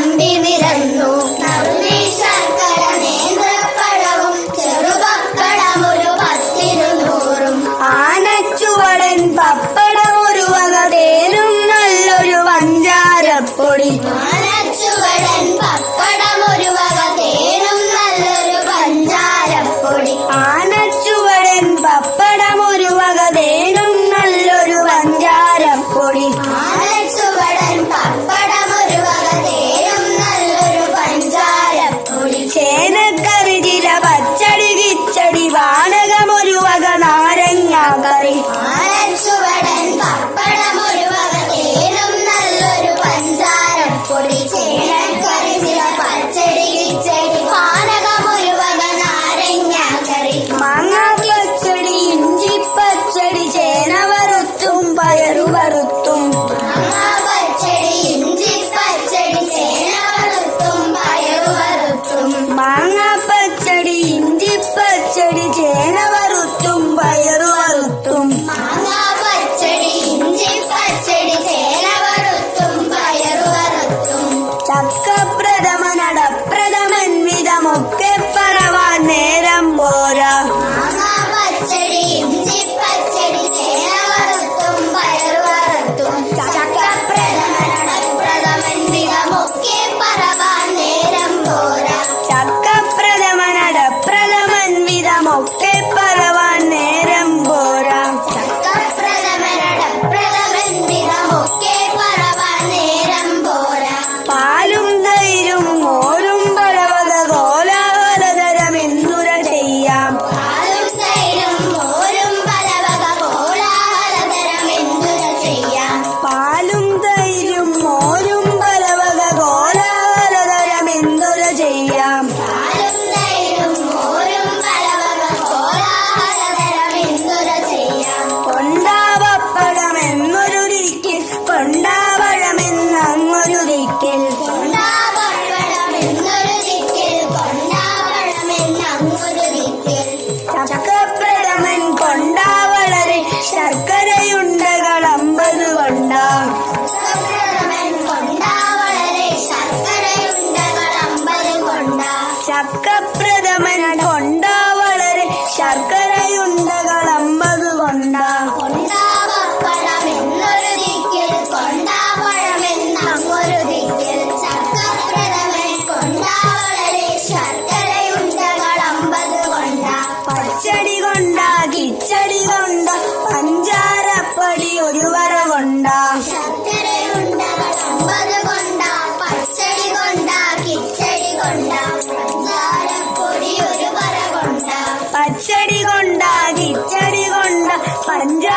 grande. Bakari. ചങ്കുരുതിത്തിൽ ചക്കപ്രഥമൻ കൊണ്ടാ. വളരെ ശർക്കരയുണ്ടകൾ അമ്പത് കൊണ്ടാ. ചക്കപ്രഥമൻ കൊണ്ട 앉아.